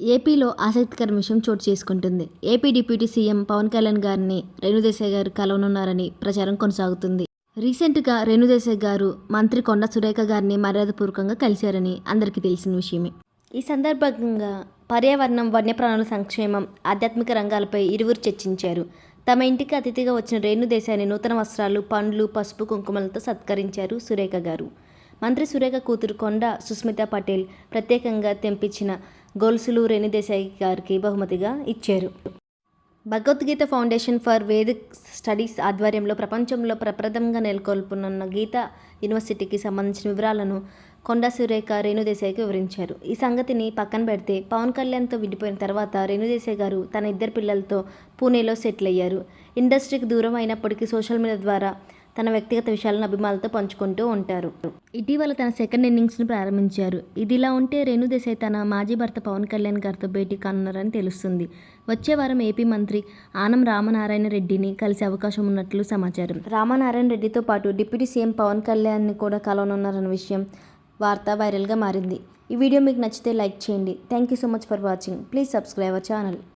ఏపీలో ఆసక్తికర విషయం చోటు చేసుకుంటుంది. AP deputy CM Pawan Kalyan గారిని రేణుదేశాయ్ గారు కలవనున్నారని ప్రచారం కొనసాగుతుంది. రీసెంట్గా రేణుదేశాయ్ గారు మంత్రి కొండ సురేఖ గారిని మర్యాదపూర్వకంగా కలిశారని అందరికీ తెలిసిన విషయమే. ఈ సందర్భంగా పర్యావరణం వన్యప్రాణుల సంక్షేమం ఆధ్యాత్మిక రంగాలపై ఇరువురు చర్చించారు. తమ ఇంటికి అతిథిగా వచ్చిన రేణుదేశాన్ని నూతన వస్త్రాలు పండ్లు పసుపు కుంకుమలతో సత్కరించారు సురేఖ గారు. మంత్రి సురేఖ కూతురు కొండ సుస్మిత పటేల్ ప్రత్యేకంగా తెంపించిన గొలుసులు రేణుదేశాయ్ గారికి బహుమతిగా ఇచ్చారు. Bhagavad Gita foundation for Vedic studies ఆధ్వర్యంలో ప్రపంచంలో ప్రప్రథమంగా నెలకొల్పనున్న గీత యూనివర్సిటీకి సంబంధించిన వివరాలను కొండా సురేఖ రేణుదేశాయ్కి వివరించారు. ఈ సంగతిని పక్కన పెడితే పవన్ కళ్యాణ్తో విడిపోయిన తర్వాత రేణుదేశాయ్ గారు తన ఇద్దరు పిల్లలతో పూణేలో సెటిల్ అయ్యారు. ఇండస్ట్రీకి దూరం అయినప్పటికీ సోషల్ మీడియా ద్వారా తన వ్యక్తిగత విషయాలను అభిమానులతో పంచుకుంటూ ఉంటారు. ఇటీవల తన సెకండ్ ఇన్నింగ్స్ను ప్రారంభించారు. ఇదిలా ఉంటే రేణు దేశాయ్ తన మాజీ భర్త పవన్ కళ్యాణ్ గారితో భేటీ కానున్నారని తెలుస్తుంది. వచ్చే వారం ఏపీ మంత్రి ఆనం రామనారాయణ రెడ్డిని కలిసే అవకాశం ఉన్నట్లు సమాచారం. రామనారాయణ రెడ్డితో పాటు డిప్యూటీ సీఎం పవన్ కళ్యాణ్ని కూడా కలవనున్నారన్న విషయం వార్త వైరల్గా మారింది. ఈ వీడియో మీకు నచ్చితే లైక్ చేయండి. Thank you so much for watching. Please subscribe our channel.